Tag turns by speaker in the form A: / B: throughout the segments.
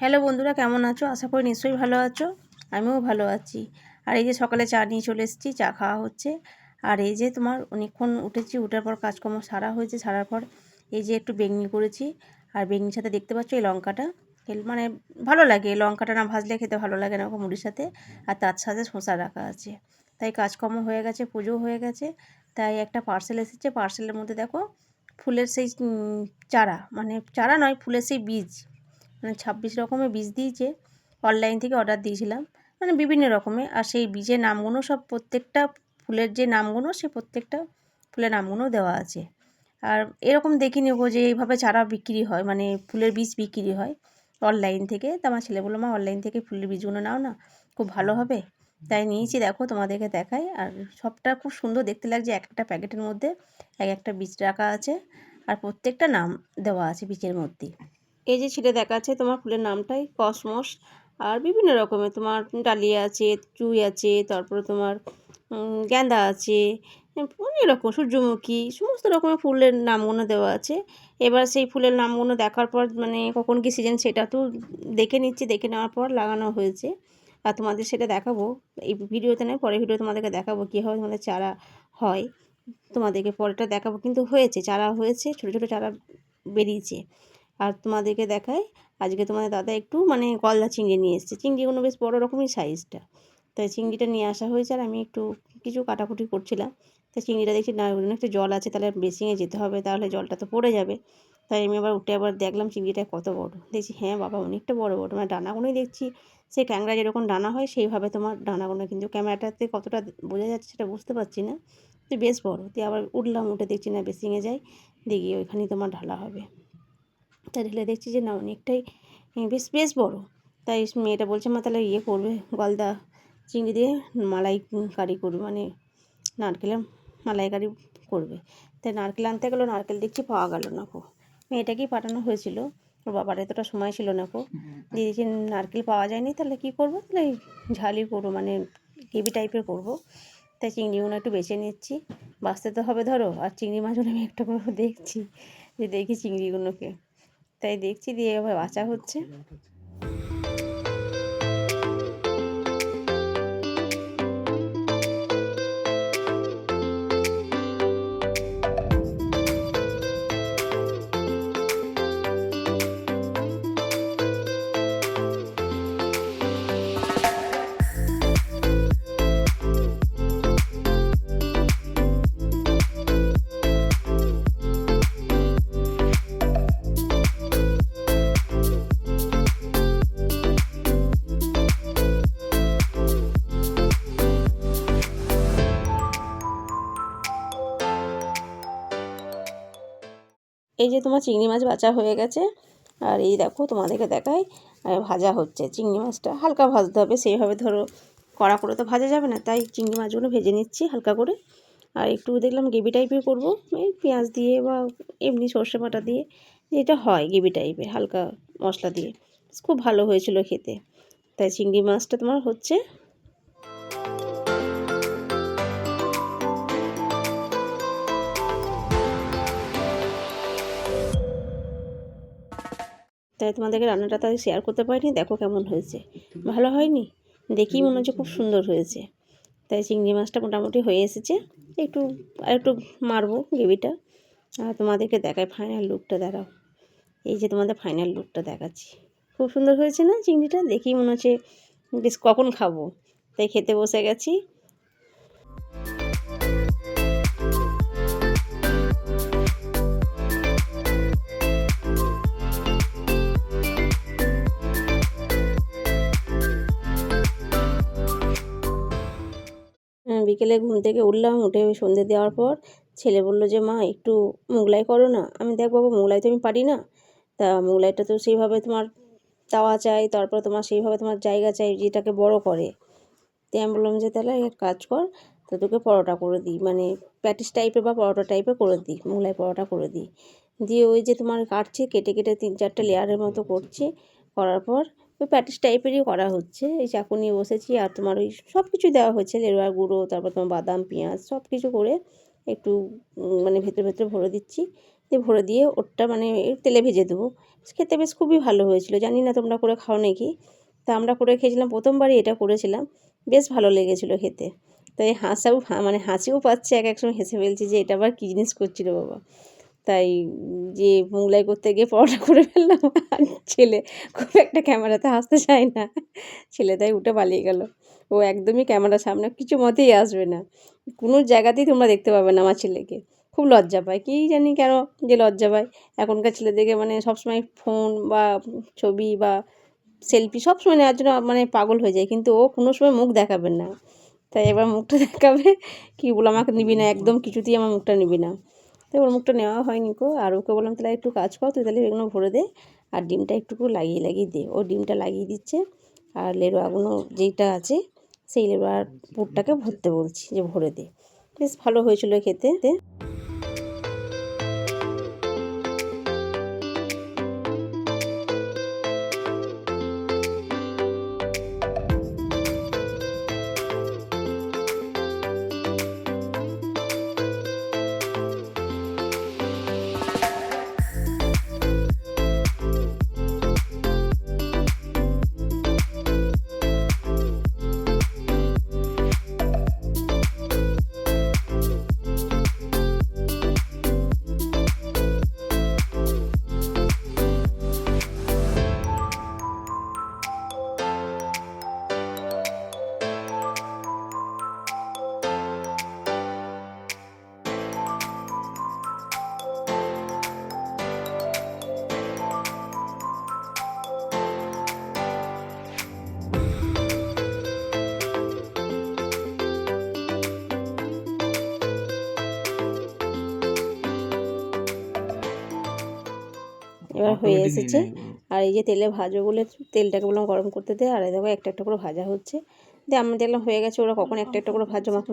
A: Hello বন্ধুরা, কেমন আছো? আশা করি নিশ্চয়ই ভালো আছো। আমিও ভালো আছি। আর এই যে সকালে চা নিয়ে চলে এসেছি, চা খাওয়া হচ্ছে। আর এই যে তোমার অনেকক্ষণ উঠেছি, উঠার পর কাজকর্ম সারা হয়েছে, সারার পর এই যে একটু বেগনি করেছি। আর বেগনির সাথে দেখতে পাচ্ছ এই লঙ্কাটা। মানে ভালো লাগে লঙ্কাটা না ভাজলে খেতে ভালো লাগে না ওরকম মুড়ির সাথে। আর তার সাথে শসা রাখা আছে। তাই কাজকর্ম হয়ে গেছে, পুজো হয়ে গেছে। তাই একটা পার্সেল এসেছে পার্সেলের মধ্যে দেখো, ফুলের সেই চারা। মানে চারা নয়, ফুলের সেই বীজ। মানে ছাব্বিশ রকমের বীজ দিয়েছে অনলাইন থেকে অর্ডার দিয়েছিলাম। মানে বিভিন্ন রকমের, আর সেই বীজের নামগুলো সব প্রত্যেকটা ফুলের যে নামগুলো, সে প্রত্যেকটা ফুলের নামগুলো দেওয়া আছে। আর এরকম দেখিনি গো যে এইভাবে চারা বিক্রি হয় মানে ফুলের বীজ বিক্রি হয় অনলাইন থেকে। তা আমার ছেলে বলল, মা অনলাইন থেকে ফুলের বীজগুলো নাও না, খুব ভালো হবে। তাই নিয়েছি, দেখো তোমাদেরকে দেখাই। আর সবটা খুব সুন্দর, দেখতে লাগছে এক একটা প্যাকেটের মধ্যে এক একটা বীজ রাখা আছে, আর প্রত্যেকটা নাম দেওয়া আছে বীজের মধ্যে। এই যে ছিটে দেখাচ্ছে, তোমার ফুলের নামটাই কসমস। আর বিভিন্ন রকমের, তোমার ডালিয়া আছে, চুই আছে, তারপরে তোমার গ্যান্দা আছে, অনেক রকম, সূর্যমুখী, সমস্ত রকমের ফুলের নামগুলো দেওয়া আছে। এবার সেই ফুলের নামগুলো দেখার পর মানে কখন কী সিজন সেটা তো দেখে নিচ্ছি, দেখে নেওয়ার পর লাগানো হয়েছে। আর তোমাদের সেটা দেখাবো। এই ভিডিওতে নয়, পরের ভিডিও তোমাদেরকে দেখাবো কীভাবে তোমাদের চারা হয়। তোমাদেরকে পরেরটা দেখাবো, কিন্তু হয়েছে, চারা হয়েছে, ছোটো ছোটো চারা বেরিয়েছে। আর তোমাদেরকে দেখাই, আজকে তোমাদের দাদা একটু মানে গলদা চিংড়ি নিয়ে এসেছে। চিংড়িগুলো বেশ বড় রকমই সাইজটা তাই চিংড়িটা নিয়ে আসা হয়েছে আর আমি একটু কিছু কাটাকুটি করছিলাম। তাই চিংড়িটা দেখছি না অনেকটা জল আছে, তাহলে বেসিংয়ে যেতে হবে, তাহলে জলটা তো পড়ে যাবে। তাই আমি আবার উঠে আবার দেখলাম চিংড়িটা কত বড়। দেখছি হ্যাঁ বাবা, অনেকটা বড় বড়। মানে ডানাগুলোই দেখছি সেই ক্যাংরা যেরকম ডানা হয়, সেইভাবে তোমার ডানাগুলো। কিন্তু ক্যামেরাটাতে কতটা বোঝা যাচ্ছে সেটা বুঝতে পারছি না। তো বেশ বড়। দিয়ে আবার উঠলাম, উঠে দেখছি না, বেসিংয়ে যাই, দেখি ওইখানেই তোমার ঢালা হবে। তা ঢেলে দেখছি যে না, অনেকটাই বেশ বেশ বড়। তাই মেয়েটা বলছে, মা, তাহলে ইয়ে করবে, গলদা চিংড়ি দিয়ে মালাই কারি করবে মানে নারকেলের মালাইকারি করবে। তাই নারকেল আনতে গেলো, নারকেল দেখছি পাওয়া গেল না কো। মেয়েটাকেই পাঠানো হয়েছিল, ওর বাবার এতটা সময় ছিল না কো। দেখছি নারকেল পাওয়া যায়নি, তাহলে কী করব? তাহলে ঝালি করব মানে গ্রেভি টাইপের করব। তাই চিংড়িগুলো একটু বেছে নিচ্ছি। বাঁচতে তো হবে ধরো, আর চিংড়ি মাছগুলো আমি একটা করে দেখছি, যে দেখি চিংড়িগুলোকে তাই দেখছি দিয়ে বাঁচা হচ্ছে। এই যে তোমার চিংড়ি মাছ বাছা হয়ে গেছে। আর এই দেখো তোমাদেরকে দেখাই ভাজা হচ্ছে চিংড়ি মাছটা। হালকা ভাজতে হবে, সেইভাবে ধরো কড়া করে তো ভাজা যাবে না, তাই চিংড়ি মাছগুলো ভেজে নিচ্ছি হালকা করে। আর একটু দেখলাম গ্রেভি টাইপের করব, এই পেঁয়াজ দিয়ে বা এমনি সর্ষে বাটা দিয়ে, যেটা হয় গ্রেভি টাইপের, হালকা মশলা দিয়ে। খুব ভালো হয়েছিল খেতে। তাই চিংড়ি মাছটা তোমার হচ্ছে তাই তোমাদেরকে রান্নাটা তাই শেয়ার করতে পারিনি। দেখো কেমন হয়েছে। ভালো হয়নি? দেখি মনে হচ্ছে খুব সুন্দর হয়েছে। তাই চিংড়ি মাছটা মোটামুটি হয়ে এসেছে। একটু, আর একটু মারবো গ্রেভিটা। আর তোমাদেরকে দেখায় ফাইনাল লুকটা দেখাও এই যে তোমাদের ফাইনাল লুকটা দেখাচ্ছি। খুব সুন্দর হয়েছে না চিংড়িটা? দেখি মনে হচ্ছে বেশ কখন খাব। তাই খেতে বসে গেছি। বিকেলে ঘুম থেকে উঠলাম, উঠে ওই সন্ধে দেওয়ার পর ছেলে বলল যে, মা, একটু মোগলাই করো না। আমি দেখ বাবা, মোগলাই তো আমি পারি না। তা মোগলাইটা তো সেইভাবে তোমার তাওয়া চাই, তারপর তোমার সেইভাবে তোমার জায়গা চাই, যেটাকে বড় করে। তাই আমি বললাম যে, তাহলে এক কাজ কর, তো তোকে পরোটা করে দিই। মানে প্যাটিস টাইপের বা পরোটা টাইপের করে দিই, মোগলাই পরোটা করে দিই। দিয়ে ওই যে তোমার কাটছে, কেটে কেটে তিন চারটে লেয়ারের মতো করছে, করার পর ওই প্যাটিস টাইপেরই করা হচ্ছে। এই চাকু নিয়ে বসেছি আর তোমার ওই সব কিছু দেওয়া হচ্ছে। লেরুয়ার গুঁড়ো, তারপর তোমার বাদাম, পেঁয়াজ সব কিছু করে একটু মানে ভেতরে ভেতরে ভরে দিচ্ছি। দিয়ে ভরে দিয়ে ওরটা মানে তেলে ভেজে দেবো। খেতে বেশ খুবই ভালো হয়েছিল। জানি না তোমরা করে খাও নাকি। তা আমরা করে খেয়েছিলাম, প্রথমবারই এটা করেছিলাম। বেশ ভালো লেগেছিলো খেতে। তাই হাসাও মানে হাসিও পাচ্ছে, এক এক সময় হেসে ফেলছি যে এটা আবার কী জিনিস করছিল বাবা। তাই যে মোগলাই করতে গিয়ে পরোটা করে ফেললাম। আর ছেলে খুব একটা ক্যামেরাতে হাসতে চায় না। ছেলে তাই উঠে পালিয়ে গেল। ও একদমই ক্যামেরার সামনে কিছু মতেই আসবে না। কোনো জায়গাতেই তোমরা দেখতে পাবে না আমার ছেলেকে। খুব লজ্জা পায়। কী জানি কেন যে লজ্জা পায়। এখনকার ছেলেদেরকে মানে সবসময় ফোন বা ছবি বা সেলফি সবসময় নেওয়ার জন্য মানে পাগল হয়ে যায়। কিন্তু ও কোনো সময় মুখ দেখাবে না। তাই এবার মুখটা দেখাবে। কী বলো? আমাকে নিবি না। একদম কিছুতেই আমার মুখটা নিবি না। তাই ওর মুখটা নেওয়া হয়নি কো আর ওকে বললাম, তাহলে একটু কাজ কর, তুই তাহলে এগুলো ভরে দে আর ডিমটা একটু লাগিয়ে লাগিয়ে দে। ও ডিমটা লাগিয়ে দিচ্ছে আর লেরোয়াগুলো যেইটা আছে, সেই লেরোয়ার পুরটাকে ভরতে বলছি যে ভরে দে। বেশ ভালো হয়েছিল খেতে। এবার হয়ে এসেছে। আর এই যে তেলে ভাজো বলে তেলটাকে বললাম গরম করতে দে আর দেখো একটা একটা করে ভাজা হচ্ছে। দিয়ে আমি দেখলাম হয়ে গেছে ওরা কখন একটা একটা করে ভাজা আমাকে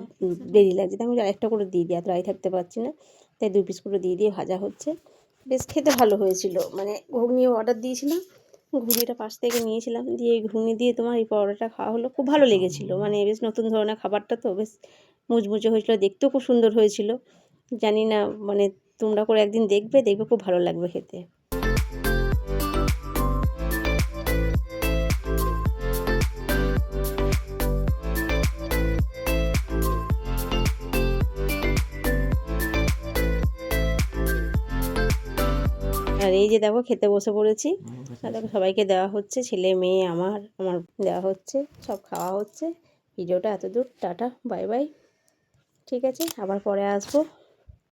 A: দেরি লাগছে। আমি একটা করে দিয়ে দিই এত রাই থাকতে পারছি না। তাই দুই পিস করে দিয়ে দিয়ে ভাজা হচ্ছে। বেশ খেতে ভালো হয়েছিল। মানে ঘুগনিও অর্ডার দিয়েছিলাম ঘুগনিটা পাশ থেকে নিয়েছিলাম। দিয়ে এই ঘুগনি দিয়ে তোমার এই পরোটাটা খাওয়া হলো। খুব ভালো লেগেছিল। মানে বেশ নতুন ধরনের খাবারটা তো বেশ মুচমুচে হয়েছিল। দেখতেও খুব সুন্দর হয়েছিল। জানি না মানে তোমরা করে একদিন দেখবে দেখবে খুব ভালো লাগবে খেতে। আর এই যে দেখো খেতে বসে পড়েছি। দেখো সবাইকে দেওয়া হচ্ছে, ছেলে, মেয়ে, আমার আমার দেওয়া হচ্ছে, সব খাওয়া হচ্ছে। ভিডিওটা এত দূর টাটা, বাই বাই। ঠিক আছে, আবার পরে আসব।